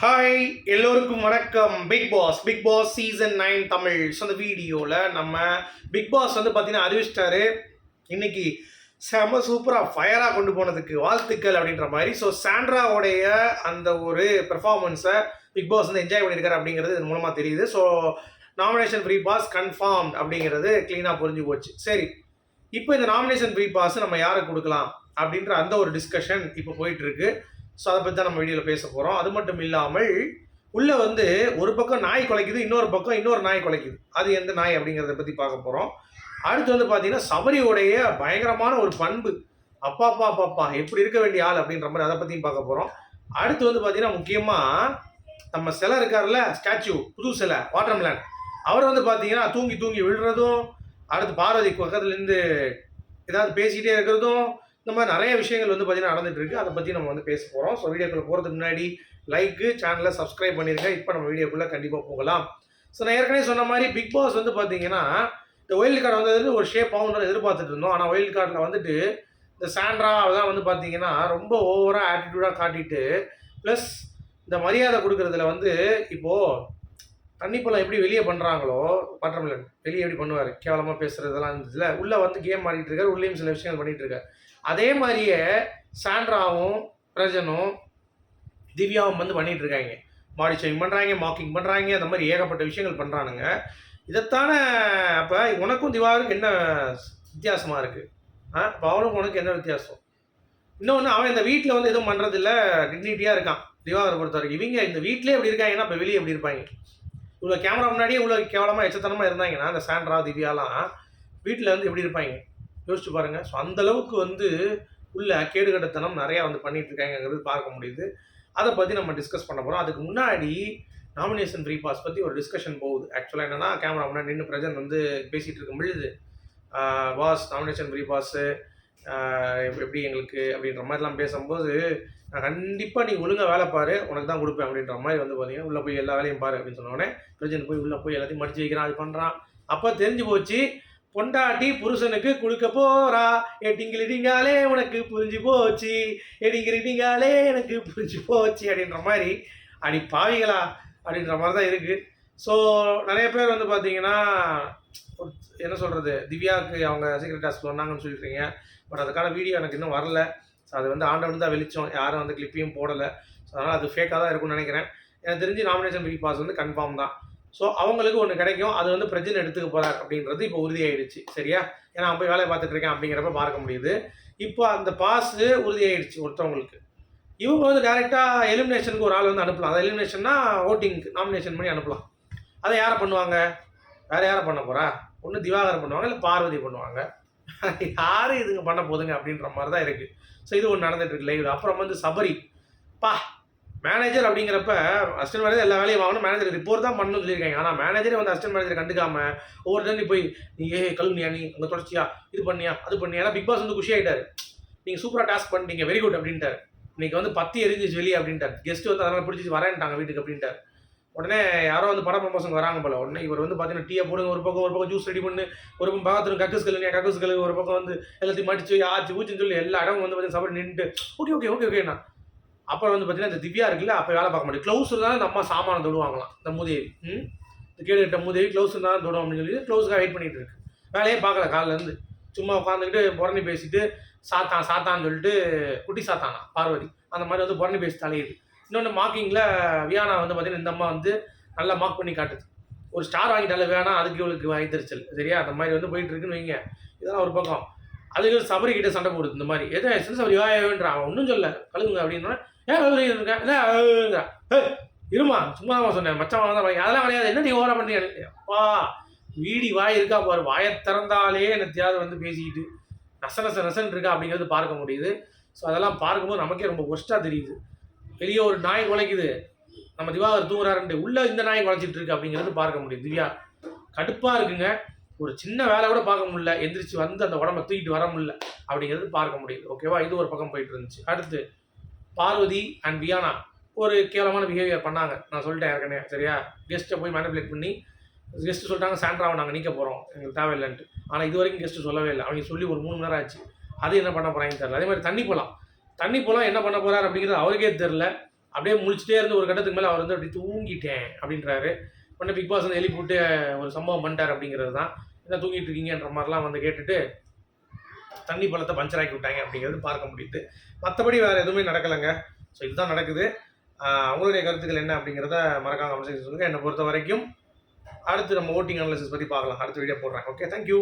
Hi எல்லோருக்கும் வணக்கம். Bigg Boss Bigg Boss season nine Tamil. So அந்த வீடியோவில் நம்ம பிக் பாஸ் வந்து பார்த்தீங்கன்னா அறிவிச்சிட்டாரு. இன்னைக்கு செம சூப்பராக ஃபயராக கொண்டு போனதுக்கு வாழ்த்துக்கள் அப்படின்ற மாதிரி. ஸோ சாண்ட்ராவுடைய அந்த ஒரு பெர்ஃபார்மன்ஸை பிக் பாஸ் வந்து என்ஜாய் பண்ணியிருக்காரு அப்படிங்கிறது இது மூலமாக தெரியுது. So nomination free pass confirm அப்படிங்கிறது க்ளீனாக புரிஞ்சு போச்சு. சரி இப்போ இந்த நாமினேஷன் ஃப்ரீ பாஸ் நம்ம யாருக்கு கொடுக்கலாம் அப்படின்ற அந்த ஒரு டிஸ்கஷன் இப்போ போயிட்டு இருக்கு. ஸோ அதை பற்றி தான் நம்ம வீடியோவில் பேச போகிறோம் அது மட்டும் இல்லாமல் உள்ளே வந்து ஒரு பக்கம் நாய் குலைக்குது இன்னொரு பக்கம் இன்னொரு நாய் குலைக்குது. அது எந்த நாய் அப்படிங்கிறத பற்றி பார்க்க போகிறோம் அடுத்து வந்து பார்த்தீங்கன்னா சபரியோடைய பயங்கரமான ஒரு பண்பு. அப்பா அப்பா அப்பா எப்படி இருக்க வேண்டிய ஆள் அப்படின்ற மாதிரி அதை பற்றியும் பார்க்க போகிறோம் அடுத்து வந்து பார்த்தீங்கன்னா முக்கியமாக நம்ம சிலை இருக்கார்ல ஸ்டாச்சு புது சிலை வாட்டர்மெலன். அவர் வந்து பார்த்தீங்கன்னா தூங்கி தூங்கி விழுறதும் அடுத்து பார்வதி பக்கத்துலேருந்து ஏதாவது பேசிக்கிட்டே இருக்கிறதும் இந்த மாதிரி நிறைய விஷயங்கள் வந்து பார்த்தீங்கன்னா நடந்துட்டு இருக்கு. அதை பற்றி நம்ம வந்து பேச போகிறோம் ஸோ வீடியோக்குள்ள போகிறதுக்கு முன்னாடி லைக்கு சேனலை சப்ஸ்கிரைப் பண்ணிருங்க. இப்போ நம்ம வீடியோக்குள்ளே கண்டிப்பாக போகலாம். ஸோ நான் ஏற்கனவே சொன்ன மாதிரி பிக் பாஸ் வந்து பார்த்தீங்கன்னா இந்த ஒயில்டு கார்டு வந்தது ஒரு ஷேப் ஆகுன்றது எதிர்பார்த்துட்டு இருந்தோம். ஆனால் ஒயில்டு கார்டில் வந்துட்டு இந்த சாண்ட்ரா அதெல்லாம் வந்து பார்த்தீங்கன்னா ரொம்ப ஓவராக ஆட்டிடியூடாக காட்டிட்டு ப்ளஸ் இந்த மரியாதை கொடுக்குறதுல வந்து இப்போது தண்ணிப்பழம் எப்படி வெளியே பண்ணுறாங்களோ பட்டர்மிலன் வெளியே எப்படி பண்ணுவார்? கேவலமாக பேசுகிறதெல்லாம் இருந்ததுல உள்ளே வந்து கேம் ஆடிட்டு இருக்காரு. உள்ளேயும் சில விஷயங்கள் பண்ணிகிட்டு இருக்காரு. அதே மாதிரியே சாண்ட்ராவும் பிரஜனும் திவ்யாவும் வந்து பண்ணிட்டு இருக்காங்க. பாடி ஷேவிங் பண்ணுறாங்க மாக்கிங் பண்ணுறாங்க அந்த மாதிரி ஏகப்பட்ட விஷயங்கள் பண்ணுறானுங்க இதைத்தானே அப்போ உனக்கும் திவாருக்கும் என்ன வித்தியாசமாக இருக்குது ஆ இப்போ அவனுக்கு உனக்கு என்ன வித்தியாசம்? இன்னொன்று அவன் இந்த வீட்டில் வந்து எதுவும் பண்ணுறதில்ல டிக்னிட்டியாக இருக்கான். திவாகரை பொறுத்த வரைக்கும். இவங்க இந்த வீட்டிலே எப்படி இருக்காங்கன்னா இப்போ வெளியே எப்படி இருப்பாங்க? இவ்வளோ கேமரா முன்னாடியே இவ்வளோ கேவலமாக எச்சத்தனமாக இருந்தாங்கன்னா அந்த சாண்ட்ரா திவ்யாலாம் வீட்டில் வந்து எப்படி இருப்பாங்க? யோசிச்சு பாருங்கள் ஸோ அந்தளவுக்கு வந்து உள்ள கேடுகட்டத்தனம் நிறையா வந்து பண்ணிகிட்டு இருக்காங்கிறது பார்க்க முடியுது. அதை பற்றி நம்ம டிஸ்கஸ் பண்ண போகிறோம் அதுக்கு முன்னாடி நாமினேஷன் ஃப்ரீ பாஸ் பற்றி ஒரு டிஸ்கஷன் போகுது. ஆக்சுவலாக என்னன்னா கேமரா முன்னாடி நின்று பிரஜன் வந்து பேசிகிட்டு இருக்கும் பொழுது பாஸ் நாமினேஷன் ஃப்ரீ பாஸு எப்படி எங்களுக்கு? அப்படின்ற மாதிரிலாம் பேசும்போது நான் கண்டிப்பாக நீ ஒழுங்காக வேலை பாரு உனக்கு தான் கொடுப்பேன் அப்படின்ற மாதிரி வந்து பார்த்தீங்கன்னா உள்ளே போய் எல்லா வேலையும் பாரு அப்படின்னு சொன்னோடனே பிரஜன் போய் உள்ளே போய் எல்லாத்தையும் மடிச்சு வைக்கிறான் அது பண்ணுறான் அப்போ தெரிஞ்சு போச்சு பொண்டாட்டி புருஷனுக்கு கொடுக்க போறா. ஏ உனக்கு புரிஞ்சு போச்சு. ஏ எனக்கு புரிஞ்சு போச்சு அப்படின்ற மாதிரி. அடி பாவிகளா அப்படின்ற மாதிரி தான் இருக்குது ஸோ நிறைய பேர் வந்து பார்த்தீங்கன்னா என்ன சொல்கிறது திவ்யாவுக்கு அவங்க சீக்ரெட் டாஸ்க் சொன்னாங்கன்னு சொல்லியிருக்கீங்க. பட் அதுக்கான வீடியோ எனக்கு இன்னும் வரல. ஸோ அது வந்து ஆண்டவன் தான் வெளிச்சம். யாரும் வந்து கிளிப்பையும் போடலை. ஸோ அதனால் அது ஃபேக்காக தான் இருக்கும்னு நினைக்கிறேன். எனக்கு தெரிஞ்சு நாமினேஷன் பிக் பாஸ் வந்து கன்ஃபார்ம் தான். ஸோ அவங்களுக்கு ஒன்று கிடைக்கும். அது வந்து பிரச்சனை எடுத்துக்க போகிறார் அப்படின்றது இப்போ உறுதியாயிடுச்சு. சரியா? ஏன்னா அவன் போய் வேலையை பார்த்துட்டு இருக்கேன் அப்படிங்கிறப்ப பார்க்க முடியுது. இப்போ அந்த பாஸ் உறுதியாயிடுச்சு ஒருத்தவங்களுக்கு. இவங்க வந்து டேரெக்டாக எலிமினேஷனுக்கு ஒரு ஆள் வந்து அனுப்பலாம். அது எலிமினேஷன்னா ஓட்டிங்க்கு நாமினேஷன் பண்ணி அனுப்பலாம். அதை யாரை பண்ணுவாங்க? வேற யாரை பண்ண போகிறா ஒன்று திவாகர் பண்ணுவாங்க இல்லை பார்வதி பண்ணுவாங்க. யார் இதுங்க பண்ண போதுங்க அப்படின்ற மாதிரி தான் இருக்குது ஸோ இது ஒன்று நடந்துகிட்ருக்கு லைவ் அப்புறம் வந்து சபரி. பா மேனேஜர் அப்படிங்கிறப்ப அசிஸ்டன்ட் மேனேஜர் எல்லா வேலையும் வாங்கணும். மேனேஜர் ரிப்போர்ட் தான் பண்ணணும்னு சொல்லியிருக்காங்க. ஆனால் மேனேஜரே வந்து அசிஸ்டன்ட் மேனேஜர் கண்டுக்காம ஒவ்வொரு தண்ணி போய் நீ ஏ கழுவுனியா நீ? அங்கே தொடர்ச்சியா? இது பண்ணியா? அது பண்ணியா? ஏன்னா பிக் பாஸ் வந்து குஷி ஆகிட்டாரு நீங்கள் சூப்பராக டாஸ்க் பண்ணிட்டீங்க. வெரி குட் அப்படின்ட்டார். இன்னைக்கு வந்து பத்தி எரிஞ்சிச்சு வெளியே அப்படின்ட்டார். கெஸ்ட் வந்து அதனால் பிடிச்சி வரேன்ட்டாங்க வீட்டுக்கு அப்படின்ட்டார். உடனே யாரோ வந்து படம் ப்ரமோஷன் வராங்க போல. உடனே இவர் வந்து பார்த்தீங்கன்னா டீயை போடுங்க ஒரு பக்கம் ஒரு பக்கம் ஜூஸ் ரெடி பண்ணு ஒரு பக்கம் பக்கத்துல கக்கஸ் கழுவியா கக்கஸ் கழுவு ஒரு பக்கம் வந்து எல்லாத்தையும் மடிச்சு ஆச்சு ஊச்சுன்னு சொல்லி எல்லா இடமும் வந்து பார்த்தீங்கன்னா சாப்பிட்டு நின்றுட்டு ஓகே ஓகே ஓகே ஓகேண்ணா அப்புறம் வந்து பார்த்தீங்கன்னா இந்த திவ்யா இருக்குல்ல அப்போ வேலை பார்க்க மாட்டேன். க்ளவுஸ் இருந்தாலும் நம்ம சாமானை தொடுவாங்களாம். இந்த மூதேவி ம்? இந்த கேடு கிட்ட மூதேவி க்ளவுஸ் இருந்தாலும் தொடும் அப்படின்னு சொல்லி க்ளவுஸ்க்காக வெயிட் பண்ணிட்டு இருக்கு. வேலையே பார்க்கல காலிலேருந்து சும்மா உட்காந்துக்கிட்டு புறணி பேசிட்டு சாத்தான் சாத்தான்னு சொல்லிட்டு குட்டி சாத்தானா பார்வதி. அந்த மாதிரி வந்து புறணி பேசி தலையுது இன்னொன்று மார்க்கிங்கில் வியானா வந்து பார்த்தீங்கன்னா இந்த அம்மா வந்து நல்லா மார்க் பண்ணி காட்டுது. ஒரு ஸ்டார் வாங்கிட்டால வேணா அதுக்கு இவளுக்கு வாங்கி சரியா? அந்த மாதிரி வந்து போயிட்டு இருக்குன்னு வைங்க. இதெல்லாம் ஒரு பக்கம். அதுக்கு சபரி கிட்ட சண்டை போடுது இந்த மாதிரி. எதோ சபரி வாயவேன்றான் அவன் ஒன்றும் சொல்ல கழுவுங்க அப்படின்னா ஏன் கழுவுறீங்க இருக்கேன் இல்லை ஏய், இருமா? சும்மா தான் சொன்னேன். மச்சான் தான் வாங்கி. அதெல்லாம் கிடையாது. என்ன நீ ஓவரா பண்ணுறீங்க அப்பா வீடி வாய் இருக்கா பாரு. வாயை திறந்தாலே என்னத்தையாவது வந்து பேசிக்கிட்டு நச நச நசன் இருக்கா அப்படிங்கிறது பார்க்க முடியுது. ஸோ அதெல்லாம் பார்க்கும்போது நமக்கே ரொம்ப ஒஸ்ட்டாக தெரியுது. வெளியே ஒரு நாய் குலைக்குது. நம்ம திவாகர் தூங்குறாருன்ட்டு உள்ளே இந்த நாய் குலைச்சிட்டு இருக்கு அப்படிங்கிறது பார்க்க முடியுது. திவ்யா கடுப்பாக இருக்குங்க. ஒரு சின்ன வேலை கூட பார்க்க முடியல. எந்திரிச்சு வந்து அந்த உடம்ப தூக்கிட்டு வர முடியல அப்படிங்கிறது பார்க்க முடியுது. ஓகேவா இது ஒரு பக்கம் போயிட்டு இருந்துச்சு. அடுத்து பார்வதி அண்ட் வியானா ஒரு கேவலமான பிஹேவியர் பண்ணாங்க. நான் சொல்லிட்டேன் ஏற்கனவே சரியா? கெஸ்ட்டை போய் மேனிபுலேட் பண்ணி கெஸ்ட்டு சொல்லிட்டாங்க சாண்ட்ராவை நாங்கள் நீக்க போகிறோம் எங்களுக்கு தேவையில்லைன்ட்டு. ஆனால் இது வரைக்கும் கெஸ்ட்டு சொல்லவே இல்லை. அவங்க சொல்லி ஒரு மூணு மணி நேரம் ஆச்சு. அது என்ன பண்ண போகிறாங்கன்னு தெரில அதே மாதிரி தண்ணி போகலாம் தண்ணி போகலாம் என்ன பண்ண போகிறார் அப்படிங்கிறது அவருக்கே தெரில அப்படியே முழிச்சிட்டே இருந்து ஒரு கட்டத்துக்கு மேலே அவர் வந்து அப்படி தூங்கிட்டேன் அப்படின்றாரு. உடனே பிக் பாஸ் வந்து எழுப்பி விட்டு ஒரு சம்பவம் பண்ணிட்டார் அப்படிங்கிறது தான். என்ன தூங்கிட்டு இருக்கீங்கன்ற மாதிரிலாம் வந்து கேட்டுட்டு தண்ணி பழத்தை பஞ்சர் ஆக்கி விட்டாங்க அப்படிங்கிறது பார்க்க முடியுது. மற்றபடி வேறு எதுவுமே நடக்கலைங்க. ஸோ இதுதான் நடக்குது. அவங்களுடைய உங்களுடைய கருத்துக்கள் என்ன அப்படிங்கிறத மறக்காம கமெண்ட் சொல்லுங்கள் என்னை பொறுத்த வரைக்கும் அடுத்து நம்ம ஓட்டிங் அனாலிசிஸ் பற்றி பார்க்கலாம். அடுத்த வீடியோ போடுறேன். Okay thank you